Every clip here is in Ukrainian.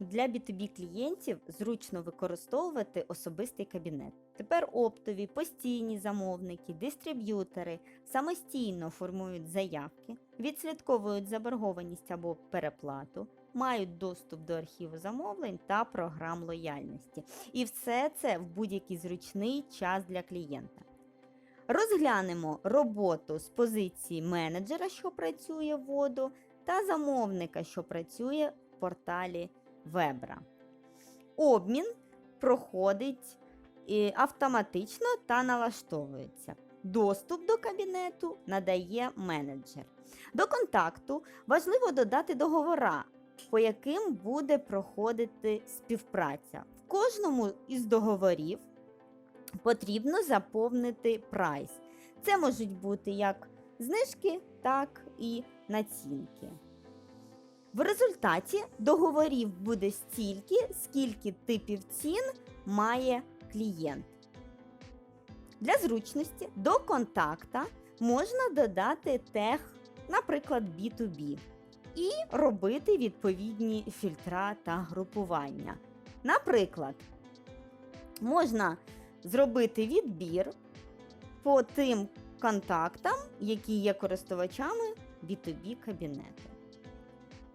для B2B клієнтів зручно використовувати особистий кабінет. Тепер оптові, постійні замовники, дистриб'ютори самостійно формують заявки, відслідковують заборгованість або переплату, мають доступ до архіву замовлень та програм лояльності. І все це в будь-який зручний час для клієнта. Розглянемо роботу з позиції менеджера, що працює в воду, та замовника, що працює в порталі Вебра. Обмін проходить автоматично та налаштовується. Доступ до кабінету надає менеджер. До контакту важливо додати договора, по яким буде проходити співпраця. В кожному із договорів потрібно заповнити прайс. Це можуть бути як знижки, так і націнки. В результаті договорів буде стільки, скільки типів цін має клієнт. Для зручності до контакта можна додати тег, наприклад, B2B, і робити відповідні фільтра та групування. Наприклад, можна зробити відбір по тим контактам, які є користувачами B2B кабінету.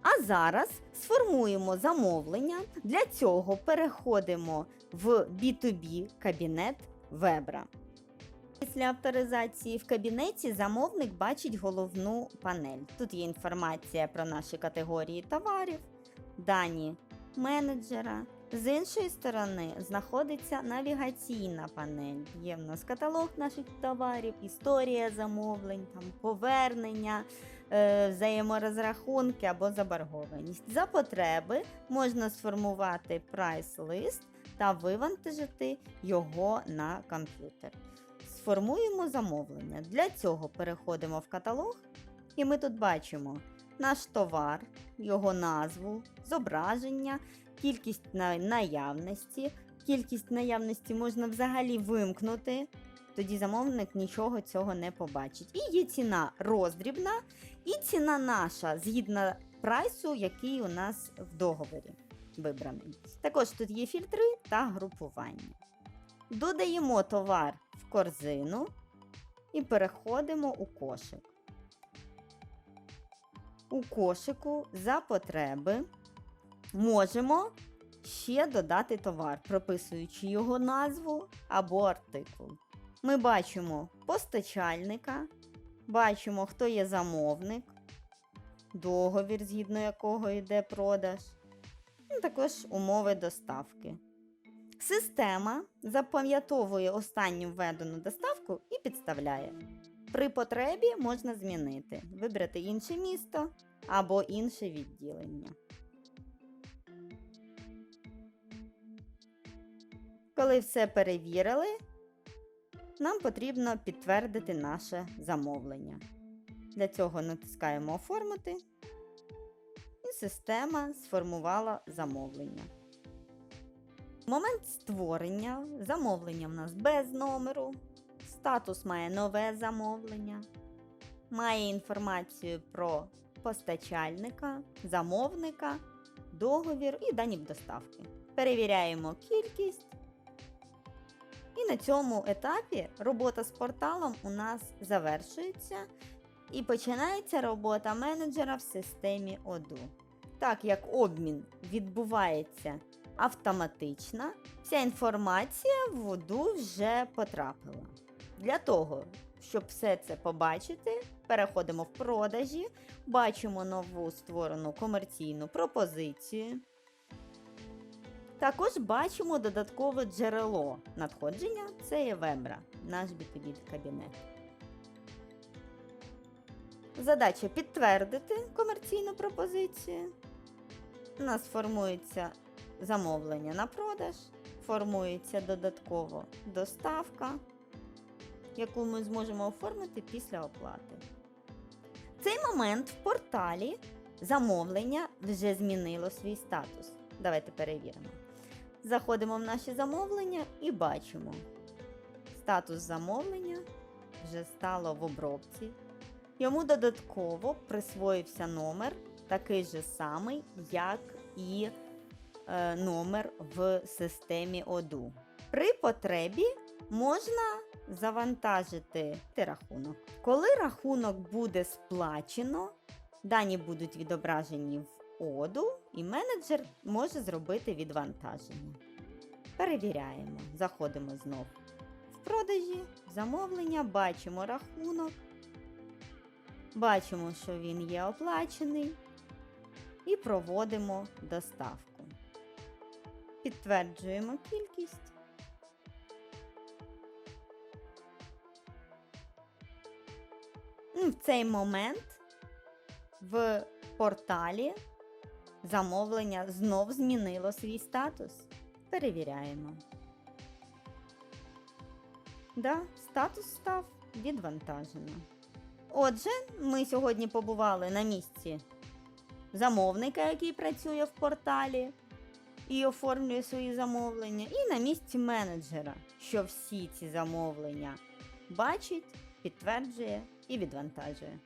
А зараз сформуємо замовлення. Для цього переходимо в B2B кабінет Вебра. Після авторизації в кабінеті замовник бачить головну панель. Тут є інформація про наші категорії товарів, дані менеджера. З іншої сторони знаходиться навігаційна панель. Є в нас каталог наших товарів, історія замовлень, там, повернення, взаєморозрахунки або заборгованість. За потреби можна сформувати прайс-лист та вивантажити його на комп'ютер. Сформуємо замовлення. Для цього переходимо в каталог, і ми тут бачимо наш товар, його назву, зображення, кількість наявності. Кількість наявності можна взагалі вимкнути, тоді замовник нічого цього не побачить. І є ціна роздрібна, і ціна наша згідно прайсу, який у нас в договорі вибраний. Також тут є фільтри та групування. Додаємо товар в корзину і переходимо у кошик. У кошику за потреби можемо ще додати товар, прописуючи його назву або артикул. Ми бачимо постачальника, бачимо, хто є замовник, договір, згідно якого йде продаж, ну, також умови доставки. Система запам'ятовує останню введену доставку і підставляє. При потребі можна змінити, вибрати інше місто або інше відділення. Коли все перевірили, нам потрібно підтвердити наше замовлення. Для цього натискаємо Оформити, і система сформувала замовлення. Момент створення замовлення в нас без номеру, статус має нове замовлення, має інформацію про постачальника, замовника, договір і дані доставки. Перевіряємо кількість. І на цьому етапі робота з порталом у нас завершується і починається робота менеджера в системі ОДУ. Так як обмін відбувається автоматично, вся інформація в воду вже потрапила. Для того, щоб все це побачити, переходимо в продажі, бачимо нову створену комерційну пропозицію. Також бачимо додаткове джерело надходження це є Вебра, наш B2B кабінет. Задача підтвердити комерційну пропозицію. У нас формується замовлення на продаж, формується додатково доставка, яку ми зможемо оформити після оплати. В цей момент в порталі замовлення вже змінило свій статус. Давайте перевіримо. Заходимо в наші замовлення і бачимо. Статус замовлення вже стало в обробці. Йому додатково присвоївся номер, такий же самий, як і е, номер в системі ОДУ. При потребі можна завантажити рахунок. Коли рахунок буде сплачено, дані будуть відображені в ОДУ, і менеджер може зробити відвантаження. Перевіряємо, заходимо знов в продажі, замовлення, бачимо рахунок, бачимо, що він є оплачений, і проводимо доставку. Підтверджуємо кількість. В цей момент в порталі замовлення знов змінило свій статус. Перевіряємо. Да, статус став відвантажено. Отже, ми сьогодні побували на місці замовника, який працює в порталі і оформлює свої замовлення, і на місці менеджера, що всі ці замовлення бачить, підтверджує і відвантажує.